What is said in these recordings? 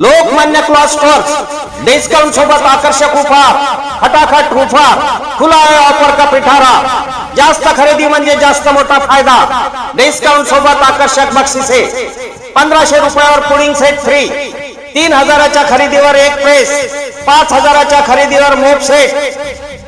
लोकमान्य क्लॉस stores discount सोबत आकर्षक उपहार फटाफट उपहार खुला आहे ऑफर का पिठारा. जास्त खरेदी म्हणजे जास्त मोठा फायदा. डिस्काउंट सोबत आकर्षक बक्षिसे. पंधराशे रुपयावर पुडिंग सेट फ्री तीन हजाराच्या खरेदीवर एक प्रेस पाच हजाराच्या खरेदीवर मोप सेट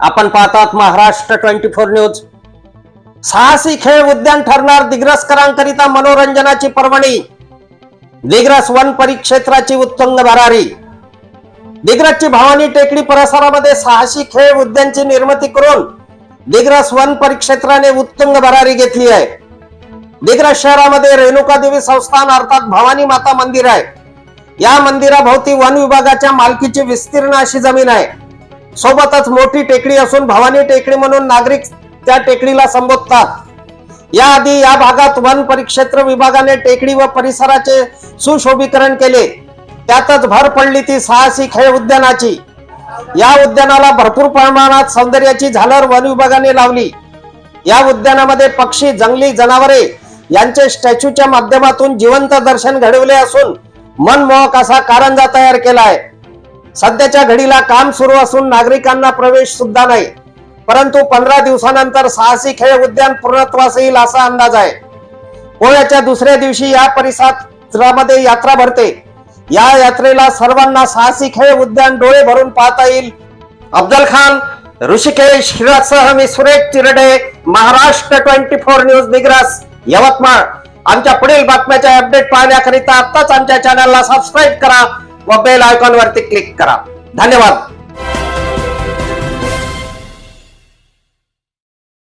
आपण पाहतात महाराष्ट्र ट्वेंटी फोर न्यूज. साहसी खेळ उद्यान ठरणार दिग्रसकरांकरिता मनोरंजनाची पर्वणी दिग्रस वन परिक्षेत्राची उत्तुंग भरारी. दिग्रसची भवानी टेकडी परिसरामध्ये साहसी खेळ उद्यानची निर्मिती करून दिग्रस वन परिक्षेत्राने उत्तुंग भरारी घेतली आहे. दिग्रस शहरामध्ये रेणुका देवी संस्थान अर्थात भवानी माता मंदिर आहे. या मंदिराभोवती वन विभागाच्या मालकीची विस्तीर्ण अशी जमीन आहे. सोबतच मोठी टेकडी असून भवानी टेकडी म्हणून नागरिक त्या टेकडीला संबोधतात. याआधी या भागात वन परिक्षेत्र विभागाने टेकडी व परिसराचे सुशोभीकरण केले. त्यातच भर पडली ती साहसी खेळ उद्यानाची. या उद्यानाला भरपूर प्रमाणात सौंदर्याची झालर वन विभागाने लावली. या उद्यानामध्ये पक्षी जंगली जनावरे यांचे स्टॅच्यूच्या माध्यमातून जिवंत दर्शन घडवले असून मनमोहक असा कारंजा तयार केला आहे. सध्याच्या घडीला काम सुरू असून नागरिकांना प्रवेश सुद्धा नाही. परंतु पंधरा दिवसानंतर साहसी खेळ उद्यान पूर्णत्वास येईल असा अंदाज आहे. पोळ्याच्या दुसऱ्या दिवशी या परिसरामध्ये यात्रा भरते. या यात्रेला सर्वांना साहसी खेळ उद्यान डोळे भरून पाहता येईल. अफजल खान ऋषिकेश हिरासह मी Suresh Chirde Maharashtra twenty four news निग्रास Yavatmal. आमच्या पुढील बातम्याच्या अपडेट पाहण्याकरिता आत्ताच आमच्या चॅनलला सबस्क्राईब करा. व बेल आयकॉन वरती क्लिक करा. धन्यवाद.